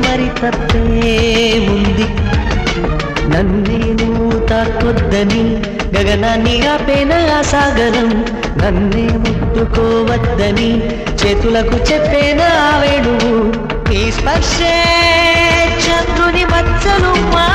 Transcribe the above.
మరి తప్పే ఉంది. నన్నేను తాకొద్దని గగనాన్ని ఆపేన ఆ సాగరం. నన్నే ముట్టుకోవద్దని చేతులకు చెప్పేన ఆ వేణువు. నీ స్పర్శే చంద్రుని మచ్చలు మా